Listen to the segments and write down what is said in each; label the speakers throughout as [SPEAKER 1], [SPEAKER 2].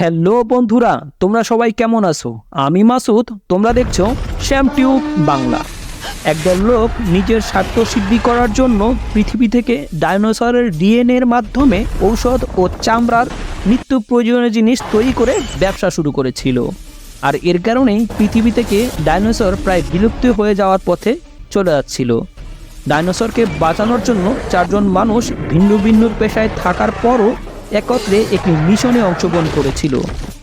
[SPEAKER 1] Hello বন্ধুরা, তোমরা সবাই কেমন আছো? আমি মাসুদ, তোমরা দেখছ শ্যাম টিউব বাংলা। একদল লোক নিজের স্বার্থ সিদ্ধি করার জন্য পৃথিবী থেকে ডাইনোসরের ডিএনএর মাধ্যমে ঔষধ ও চামড়ার নিত্য প্রয়োজনীয় জিনিস তৈরি করে ব্যবসা শুরু করেছিল। আর এর কারণেই পৃথিবী থেকে ডাইনোসর প্রায় বিলুপ্ত হয়ে যাওয়ার পথে চলে যাচ্ছিল। ডাইনোসরকে বাঁচানোর জন্য চারজন মানুষ ভিন্ন ভিন্ন পেশায় থাকার পরও একত্রে একটি মিশনে অংশগ্রহণ করেছিল।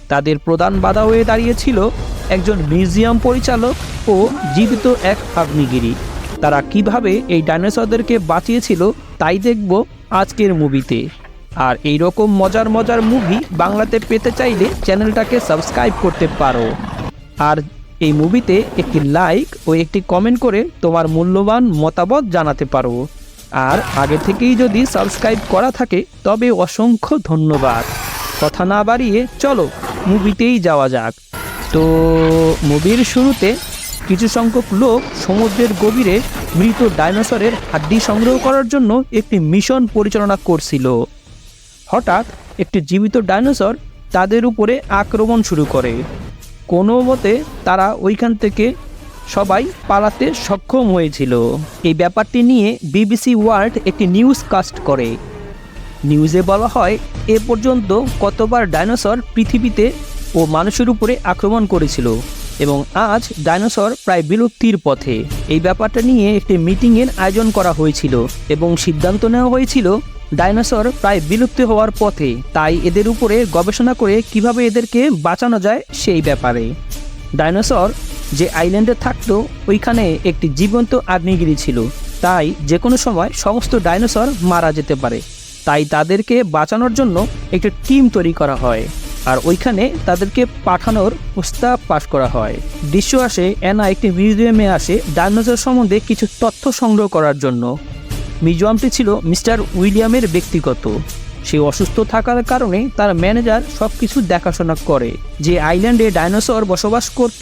[SPEAKER 1] তাদের প্রধান বাধা হয়ে দাঁড়িয়েছিল একজন মিউজিয়াম পরিচালক ও জীবিত এক আগ্নেয়গিরি। তারা কীভাবে এই ডাইনোসরদেরকে বাঁচিয়েছিল তাই দেখব আজকের মুভিতে। আর এই রকম মজার মজার মুভি বাংলাতে পেতে চাইলে চ্যানেলটাকে সাবস্ক্রাইব করতে পারো। আর এই মুভিতে একটি লাইক ও একটি কমেন্ট করে তোমার মূল্যবান মতামত জানাতে পারো। আর আগে থেকেই যদি সাবস্ক্রাইব করা থাকে, তবে অসংখ্য ধন্যবাদ। কথা না বাড়িয়ে চলো মুভিতেই যাওয়া যাক। তো মুভির শুরুতে কিছু সংখ্যক লোক সমুদ্রের গভীরে মৃত ডাইনোসরের হাড্ডি সংগ্রহ করার জন্য একটি মিশন পরিচালনা করছিল। হঠাৎ একটি জীবিত ডাইনোসর তাদের উপরে আক্রমণ শুরু করে। কোনো মতে তারা ওইখান থেকে সবাই পালাতে সক্ষম হয়েছিল। এই ব্যাপারটি নিয়ে বিবিসি ওয়ার্ল্ড একটি নিউজ কাস্ট করে। নিউজে বলা হয়, এ পর্যন্ত কতবার ডাইনোসর পৃথিবীতে ও মানুষের উপরে আক্রমণ করেছিল এবং আজ ডাইনোসর প্রায় বিলুপ্তির পথে। এই ব্যাপারটা নিয়ে একটি মিটিংয়ের আয়োজন করা হয়েছিল এবং সিদ্ধান্ত নেওয়া হয়েছিল, ডাইনোসর প্রায় বিলুপ্তি হওয়ার পথে। তাই এদের উপরে গবেষণা করে কীভাবে এদেরকে বাঁচানো যায় সেই ব্যাপারে। ডাইনোসর যে আইল্যান্ডে থাকতো ওইখানে একটি জীবন্ত আগ্নেয়গিরি ছিল। তাই যে কোনো সময় সমস্ত ডাইনোসর মারা যেতে পারে। তাই তাদেরকে বাঁচানোর জন্য একটি টিম তৈরি করা হয়। আর ওইখানে তাদেরকে পাঠানোর প্রস্তাব পাশ করা হয়। দৃশ্য আসে অ্যানা একটি মিউজিয়ামে আসে ডাইনোসর সম্বন্ধে কিছু তথ্য সংগ্রহ করার জন্য। মিউজিয়ামটি ছিল মিস্টার উইলিয়ামের ব্যক্তিগত। সে অসুস্থ থাকার কারণে তার ম্যানেজার সব কিছু দেখাশোনা করে। যে আইল্যান্ডে ডাইনোসর বসবাস করত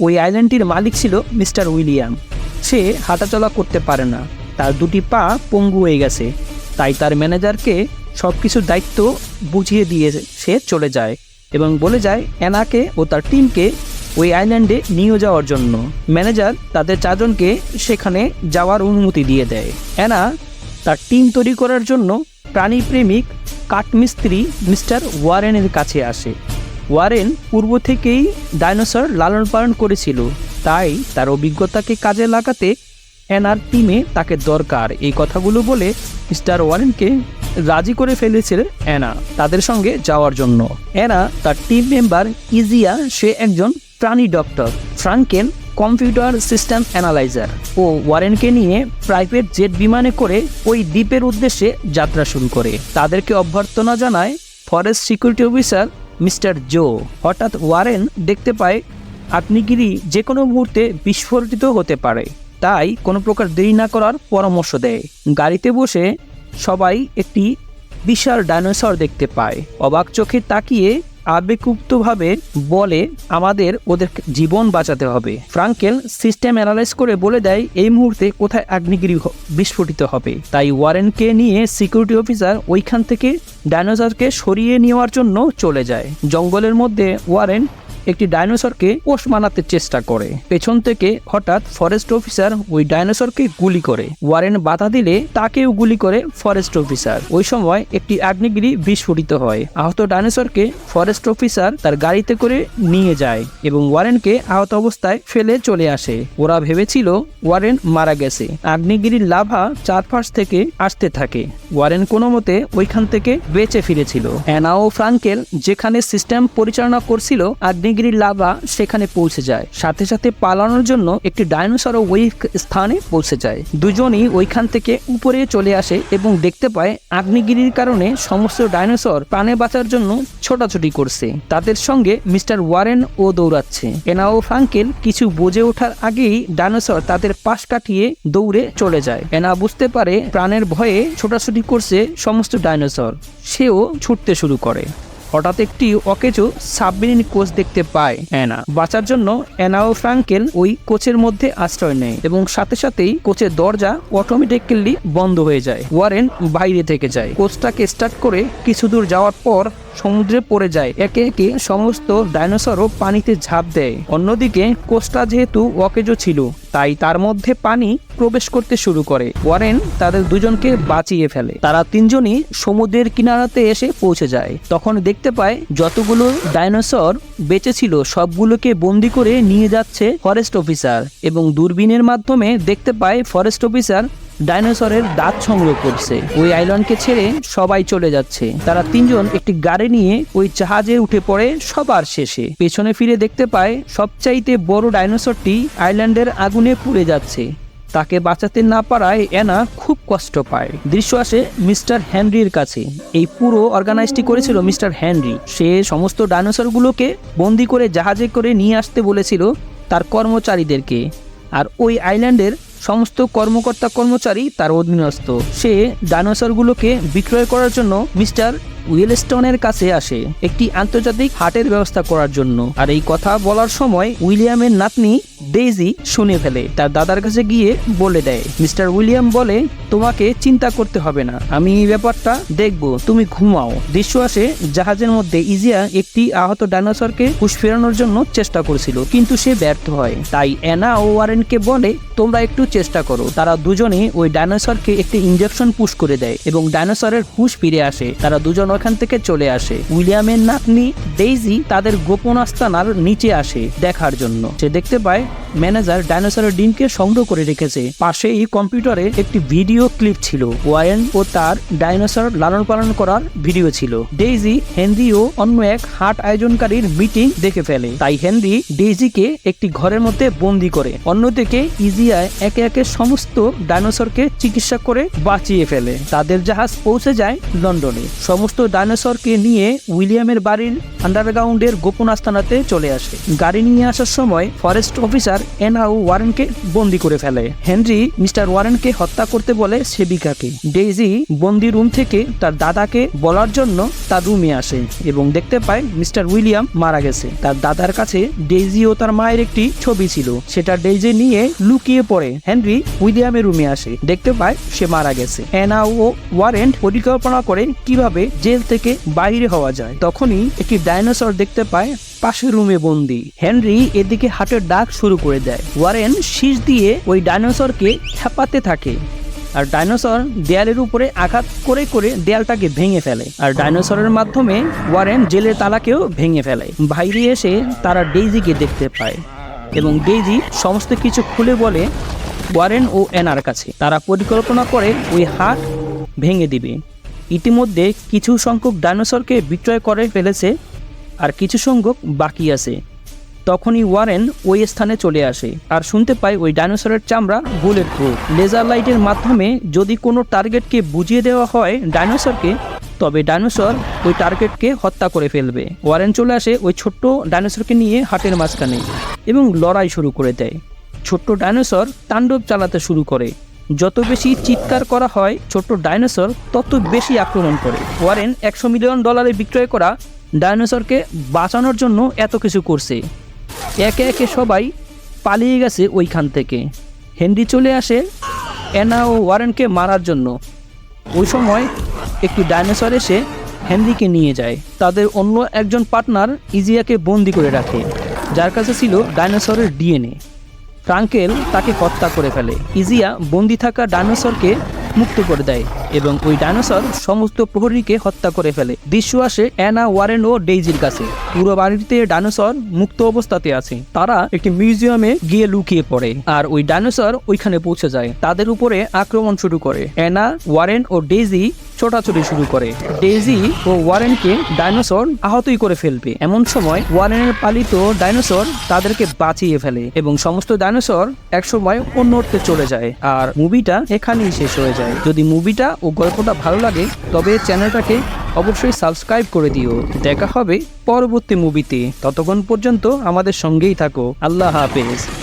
[SPEAKER 1] ওই আইল্যান্ডটির মালিক ছিল মিস্টার উইলিয়াম। সে হাঁটাচলা করতে পারে না। তার দুটি পা পঙ্গু হয়ে গেছে। তাই তার ম্যানেজারকে সব কিছুর দায়িত্ব বুঝিয়ে দিয়ে সে চলে যায় এবং বলে যায়, অ্যানাকে ও তার টিমকে ওই আইল্যান্ডে নিয়ে যাওয়ার জন্য। ম্যানেজার তাদের চারজনকে সেখানে যাওয়ার অনুমতি দিয়ে দেয়। অ্যানা তার টিম তৈরি করার জন্য প্রাণীপ্রেমিক কাঠমিস্ত্রি মিস্টার ওয়ারেনের কাছে আসে। ওয়ারেন পূর্ব থেকেই ডাইনোসর লালন পালন করেছিল, তাই তার অভিজ্ঞতাকে কাজে লাগাতে অ্যানার টিমে তাকে দরকার। এই কথাগুলো বলে মিস্টার ওয়ারেনকে রাজি করে ফেলেছিল অ্যানা তাদের সঙ্গে যাওয়ার জন্য। অ্যানা তার টিম মেম্বার ইজিয়া, সে একজন প্রাণী ডক্টর, ফ্রাঙ্কেন কম্পিউটার সিস্টেম অ্যানালাইজার ও ওয়ারেনকে নিয়ে প্রাইভেট জেট বিমানে করে ওই দ্বীপের উদ্দেশ্যে যাত্রা শুরু করে। তাদেরকে অভ্যর্থনা জানায় forest security officer mister Joe. হঠাৎ ওয়ারেন দেখতে পায়, আগ্নেয়গিরি যে কোনো মুহূর্তে বিস্ফোরিত হতে পারে। তাই কোনো প্রকার দেরি না করার পরামর্শ দেয়। গাড়িতে বসে সবাই একটি বিশাল ডাইনোসর দেখতে পায়। অবাক চোখে তাকিয়ে আবেগউক্তভাবে বলে আমাদের ওদের জীবন বাঁচাতে হবে। ফ্রাঙ্কেল সিস্টেম অ্যানালাইজ করে বলে দেয়, এই মুহূর্তে কোথায় আগ্নেয়গিরি বিস্ফোরিত হবে? তাই ওয়ারেনকে নিয়ে সিকিউরিটি অফিসার ওইখান থেকে ডাইনোসরকে সরিয়ে নেওয়ার জন্য চলে যায়। জঙ্গলের মধ্যে ওয়ারেন একটি ডাইনোসরকে পোষ মানাতে চেষ্টা করে। পেছন থেকে হঠাৎ ফরেস্ট অফিসার ওই ডাইনোসরকে গুলি করে। ওয়ারেন বাধা দিলে তাকেও গুলি করে ফরেস্ট অফিসার। ওই সময় একটি আগ্নেয়গিরি বিস্ফোরিত হয়। আহত ডাইনোসরকে ফরেস্ট অফিসার তার গাড়িতে করে নিয়ে যায় এবং ওয়ারেনকে আহত অবস্থায় ফেলে চলে আসে। ওরা ভেবেছিল ওয়ারেন মারা গেছে। আগ্নেয়গিরির লাভা চারপাশ থেকে আসতে থাকে। ওয়ারেন কোনো মতে ওইখান থেকে বেঁচে ফিরেছিল। অ্যানা ও ফ্রাঙ্কেল যেখানে সিস্টেম পরিচালনা করছিল আগ্নেয়গিরির লাভা সেখানে পৌঁছে যায়। সাথে সাথে পালানোর জন্য একটি ডাইনোসর ওই স্থানে পৌঁছে যায়। দুজনই ওইখান থেকে উপরে চলে আসে এবং দেখতে পায় আগ্নেয়গিরির কারণে সমস্ত ডাইনোসর প্রাণে বাঁচার জন্য ছোটাছুটি করছে। তাদের সঙ্গে মিস্টার ওয়ারেন ও দৌড়াচ্ছে। এনা ও ফ্রাঙ্কেল কিছু বুঝে ওঠার আগেই ডাইনোসর তাদের পাশ কাটিয়ে দৌড়ে চলে যায়। এনা বুঝতে পারে প্রাণের ভয়ে ছোটাছুটি করছে সমস্ত ডাইনোসর। সেও ছুটতে শুরু করে। হঠাৎ একটি অকেজো সাবমেরিন কোচ দেখতে পায় অ্যানা। বাঁচার জন্য অ্যানা ও ফ্রাঙ্কেল ওই কোচের মধ্যে আশ্রয় নেয় এবং সাথে সাথেই কোচের দরজা অটোমেটিক্যালি বন্ধ হয়ে যায়। ওয়ারেন বাইরে থেকে যায়। কোচটাকে স্টার্ট করে কিছু দূর যাওয়ার পর সমুদ্রে পড়ে যায়। একে একে সমস্ত ডাইনোসরও পানিতে ঝাঁপ দেয়। অন্যদিকে কোস্টা যেহেতু অকেজো ছিল, তাই তার মধ্যে পানি প্রবেশ করতে শুরু করে। ওয়ারেন তাদের দুজনকে বাঁচিয়ে ফেলে। তারা তিনজনই সমুদ্রের কিনারাতে এসে পৌঁছে যায়। তখন দেখতে পায় যতগুলো ডাইনোসর বেঁচে ছিল, সবগুলোকে বন্দি করে নিয়ে যাচ্ছে ফরেস্ট অফিসার এবং দূরবীনের মাধ্যমে দেখতে পায় ফরেস্ট অফিসার ডাইনোসরের দাঁত সংগ্রহ করছে। ওই আইল্যান্ডকে ছেড়ে সবাই চলে যাচ্ছে। তারা তিনজন একটি গাড়ি নিয়ে ওই জাহাজে উঠে পড়ে সবার শেষে। পেছনে ফিরে দেখতে পায়, সবচাইতে বড় ডাইনোসরটি আইল্যান্ডের আগুনে পুড়ে যাচ্ছে। তাকে বাঁচাতে না পারায় এনা খুব কষ্ট পায়। দৃশ্য আসে মিস্টার হেনরির কাছে। এই পুরো অর্গানাইজটি করেছিল মিস্টার হেনরি। সে সমস্ত ডাইনোসরগুলোকে বন্দি করে জাহাজে করে নিয়ে আসতে বলেছিল তার কর্মচারীদেরকে। আর ওই আইল্যান্ডের সমস্ত কর্মকর্তা কর্মচারী তার অধীনস্থ। সে ডাইনোসরগুলোকে বিক্রয় করার জন্য মিস্টার উইলস্টনের কাছে আসে একটি আন্তর্জাতিক হাটের ব্যবস্থা করার জন্য। আর এই কথা বলার সময় উইলিয়ামের নাতনি ডেইজি শুনে ফেলে। তার দাদার কাছে গিয়ে বলে দেয়, মিস্টার উইলিয়াম বলে, তোমাকে চিন্তা করতে হবে না। আমি এই ব্যাপারটা দেখব, তুমি ঘুমাও। দৃশ্য আসে জাহাজের মধ্যে ইজিয়া একটি আহত ডাইনোসরকে হুশ ফেরানোর জন্য চেষ্টা করেছিল, কিন্তু সে ব্যর্থ হয়। তাই অ্যানা ও ওয়ারেনকে বলে, তোমরা একটু চেষ্টা করো। তারা দুজনে ওই ডাইনোসরকে একটি ইঞ্জেকশন পুশ করে দেয় এবং ডাইনোসরের হুশ ফিরে আসে। তারা দুজন ওখান থেকে চলে আসে। উইলিয়ামের নাতনি ডেইজি তাদের গোপন আস্তানার নিচে আসে দেখার জন্য। সে দেখতে পায়, ম্যানেজার ডাইনোসরের ডিমকে সংগ্রহ করে রেখেছে। পাশেই কম্পিউটারে একটি ভিডিও ক্লিপ ছিল। ওয়ারেন ও তার ডাইনোসর লালন পালন করার ভিডিও ছিল। ডেইজি, হেনরি ও অন্য এক হাট আয়োজনকারীর মিটিং দেখে ফেলে। তাই হেনরি ডেইজিকে একটি ঘরের মধ্যে বন্দি করে। অন্যদিকে ইজিয়ায় একে একে সমস্ত ডাইনোসরকে চিকিৎসা করে বাঁচিয়ে ফেলে। তাদের জাহাজ পৌঁছে যায় লন্ডনে। সমস্ত ডাইনোসরকে নিয়ে উইলিয়ামের বাড়ির আন্ডারগ্রাউন্ডের গোপন আস্তানাতে চলে আসে। গাড়ি নিয়ে আসার সময় ফরেস্ট অফিসার এনা ও ওয়ারেনকে বন্দি করে ফেলে। হেনরি, মিস্টার ওয়ারেনকে হত্যা করতে বলে সেবিকাকে। ডেইজি বন্দি রুম থেকে তার দাদাকে বলার জন্য তার রুমে আসে এবং দেখতে পায় মিস্টার উইলিয়াম মারা গেছে। তার দাদার কাছে ডেইজি ও তার মায়ের একটি ছবি ছিল। সেটা ডেইজি নিয়ে লুকিয়ে পড়ে। হেনরি উইলিয়ামের রুমে আসে। দেখতে পায় সে মারা গেছে। অ্যানা ও ওয়ারেন্ট পরিকল্পনা করে কীভাবে জেল থেকে বাইরে হওয়া যায়। তখনই একটি ডাইনোসর দেখতে পায় পাশের রুমে বন্দি। হেনরি এদিকে হাটের ডাক শুরু করে দেয়। ওয়ারেন শীষ দিয়ে ওই ডাইনোসরকে খেপাতে থাকে। আর ডাইনোসর দেয়ালের উপরে আঘাত করে করে দেয়ালটাকে ভেঙে ফেলে। আর ডাইনোসরের মাধ্যমে ওয়ারেন জেলের তালাকেও ভেঙে ফেলে। বাইরে এসে তারা ডেইজিকে দেখতে পায় এবং ডেইজি সমস্ত কিছু খুলে বলে, ওয়ারেন ও এনার কাছে। তারা পরিকল্পনা করে ওই হাট ভেঙে দিবে। ইতিমধ্যে কিছু সংখ্যক ডাইনোসরকে বিক্রয় করে ফেলেছে আর কিছু সংখ্যক বাকি আছে। তখনই ওয়ারেন ওই স্থানে চলে আসে আর শুনতে পায় ওই ডাইনোসরের চামড়া বুলেট প্রুফ লেজার লাইটের মাধ্যমে যদি কোনো টার্গেটকে বুঝিয়ে দেওয়া হয় ডাইনোসরকে, তবে ডাইনোসর ওই টার্গেটকে হত্যা করে ফেলবে। ওয়ারেন চলে আসে ওই ছোট্ট ডাইনোসরকে নিয়ে হাটের মাঝখানে এবং লড়াই শুরু করে দেয়। ছোট্ট ডাইনোসর তাণ্ডব চালাতে শুরু করে। যত বেশি চিৎকার করা হয় ছোট্ট ডাইনোসর, তত বেশি আক্রমণ করে। ওয়ারেন একশো মিলিয়ন ডলারে বিক্রয় করা ডাইনোসরকে বাঁচানোর জন্য এত কিছু করছে। একে একে সবাই পালিয়ে গেছে ওইখান থেকে। হেনরি চলে আসে অ্যানা ও ওয়ারেনকে মারার জন্য। ওই সময় একটি ডাইনোসর এসে হেনরিকে নিয়ে যায়। তাদের অন্য একজন পার্টনার ইজিয়াকে বন্দি করে রাখে, যার কাছে ছিল ডাইনোসরের ডিএনএ। ফ্রাঙ্কেল তাকে হত্যা করে ফেলে। ইজিয়া বন্দি থাকা ডাইনোসরকে মুক্ত করে দেয় এবং ওই ডাইনোসর সমস্ত প্রহরীকে হত্যা করে ফেলে। দৃশ্য আসে অ্যানা ওয়ারেন ও ডেইজির কাছে। পুরো বাড়িতে ডাইনোসর মুক্ত অবস্থাতে আছে। তারা একটি মিউজিয়ামে গিয়ে লুকিয়ে পড়ে আর ওই ডাইনোসর ওইখানে পৌঁছে যায়। তাদের উপরে আক্রমণ শুরু করে। অ্যানা, ওয়ারেন ও ডেইজি ছোটাছুটি শুরু করে। ডেইজি ও ওয়ারেনকে ডাইনোসর আহতই করে ফেলবে। এমন সময় ওয়ারেনের পালিত ডাইনোসর তাদেরকে বাঁচিয়ে ফেলে এবং সমস্ত ডাইনোসর একসময় অন্যত্রে চলে যায়। আর মুভিটা এখানেই শেষ হয়ে যায়। যদি মুভিটা ও গল্পটা ভালো লাগে, তবে চ্যানেলটাকে অবশ্যই সাবস্ক্রাইব করে দিও। দেখা হবে পরবর্তী মুভিতে। ততক্ষণ পর্যন্ত আমাদের সঙ্গেই থাকো। আল্লাহ হাফেজ।